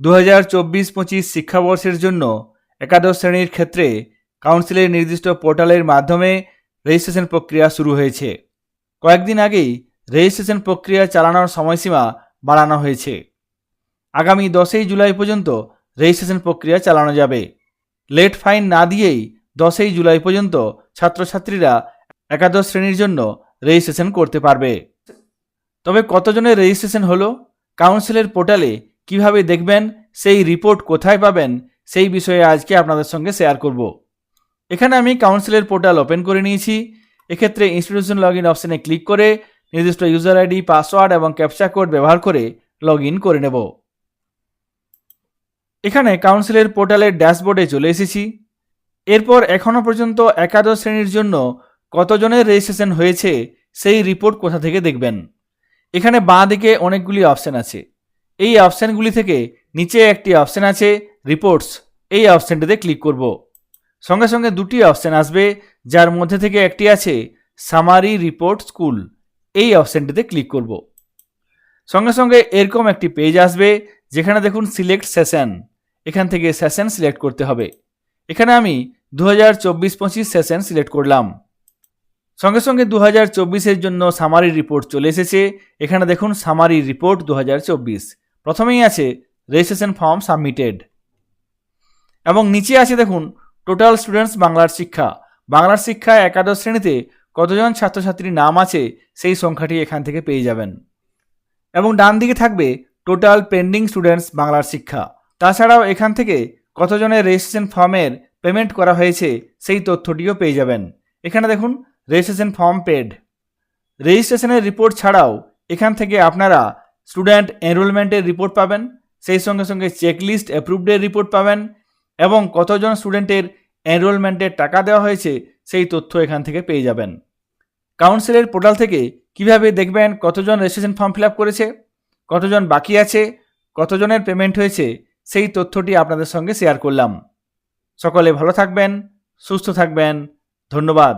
দু হাজার চব্বিশ পঁচিশ শিক্ষাবর্ষের জন্য একাদশ শ্রেণির ক্ষেত্রে কাউন্সিলের নির্দিষ্ট পোর্টালের মাধ্যমে রেজিস্ট্রেশন প্রক্রিয়া শুরু হয়েছে। কয়েকদিন আগেই রেজিস্ট্রেশন প্রক্রিয়া চালানোর সময়সীমা বাড়ানো হয়েছে। আগামী দশই জুলাই পর্যন্ত রেজিস্ট্রেশন প্রক্রিয়া চালানো যাবে। লেট ফাইন না দিয়েই দশই জুলাই পর্যন্ত ছাত্রছাত্রীরা একাদশ শ্রেণির জন্য রেজিস্ট্রেশন করতে পারবে। তবে কতজনের রেজিস্ট্রেশন হলো? কাউন্সিলের পোর্টালে কীভাবে দেখবেন, সেই রিপোর্ট কোথায় পাবেন, সেই বিষয়ে আজকে আপনাদের সঙ্গে শেয়ার করব। এখানে আমি কাউন্সিলের পোর্টাল ওপেন করে নিয়েছি। এক্ষেত্রে ইনস্টিটিউশন লগ ইন অপশানে ক্লিক করে নির্দিষ্ট ইউজার আইডি পাসওয়ার্ড এবং ক্যাপচা কোড ব্যবহার করে লগ ইন করে নেব। এখানে কাউন্সিলের পোর্টালের ড্যাশবোর্ডে চলে এসেছি। এরপর এখনও পর্যন্ত একাদশ শ্রেণির জন্য কতজনের রেজিস্ট্রেশন হয়েছে, সেই রিপোর্ট কোথা থেকে দেখবেন? এখানে বাঁ দিকে অনেকগুলি অপশান আছে। এই অপশানগুলি থেকে নিচে একটি অপশান আছে রিপোর্টস এই অপশানটিতে ক্লিক করব। সঙ্গে সঙ্গে দুটি অপশান আসবে, যার মধ্যে থেকে একটি আছে সামারি রিপোর্ট স্কুল এই অপশানটিতে ক্লিক করব। সঙ্গে সঙ্গে এরকম একটি পেজ আসবে, যেখানে দেখুন সিলেক্ট সেশন এখান থেকে সেশন সিলেক্ট করতে হবে। এখানে আমি দু হাজার চব্বিশ পঁচিশ সেশন সিলেক্ট করলাম। সঙ্গে সঙ্গে দু হাজার চব্বিশের জন্য সামারি রিপোর্ট চলে এসেছে। এখানে দেখুন সামারি রিপোর্ট দু হাজার চব্বিশ। প্রথমেই আছে রেজিস্ট্রেশন ফর্ম সাবমিটেড এবং নিচে আছে দেখুন টোটাল স্টুডেন্টস বাংলার শিক্ষা। বাংলার শিক্ষা একাদশ শ্রেণীতে কতজন ছাত্রছাত্রীর নাম আছে সেই সংখ্যাটি এখান থেকে পেয়ে যাবেন। এবং ডান দিকে থাকবে টোটাল পেন্ডিং স্টুডেন্টস বাংলার শিক্ষা। তাছাড়াও এখান থেকে কতজনের রেজিস্ট্রেশন ফর্মের পেমেন্ট করা হয়েছে সেই তথ্যটিও পেয়ে যাবেন। এখানে দেখুন রেজিস্ট্রেশন ফর্ম পেড রেজিস্ট্রেশনের রিপোর্ট ছাড়াও এখান থেকে আপনারা স্টুডেন্ট এনরোলমেন্টের রিপোর্ট পাবেন, সেই সঙ্গে সঙ্গে চেকলিস্ট অ্যাপ্রুভডের রিপোর্ট পাবেন এবং কতজন স্টুডেন্টের এনরোলমেন্টের টাকা দেওয়া হয়েছে সেই তথ্য এখান থেকে পেয়ে যাবেন। কাউন্সিলের পোর্টাল থেকে কীভাবে দেখবেন কতজন রেজিস্ট্রেশন ফর্ম ফিল করেছে, কতজন বাকি আছে, কতজনের পেমেন্ট হয়েছে, সেই তথ্যটি আপনাদের সঙ্গে শেয়ার করলাম। সকলে ভালো থাকবেন, সুস্থ থাকবেন, ধন্যবাদ।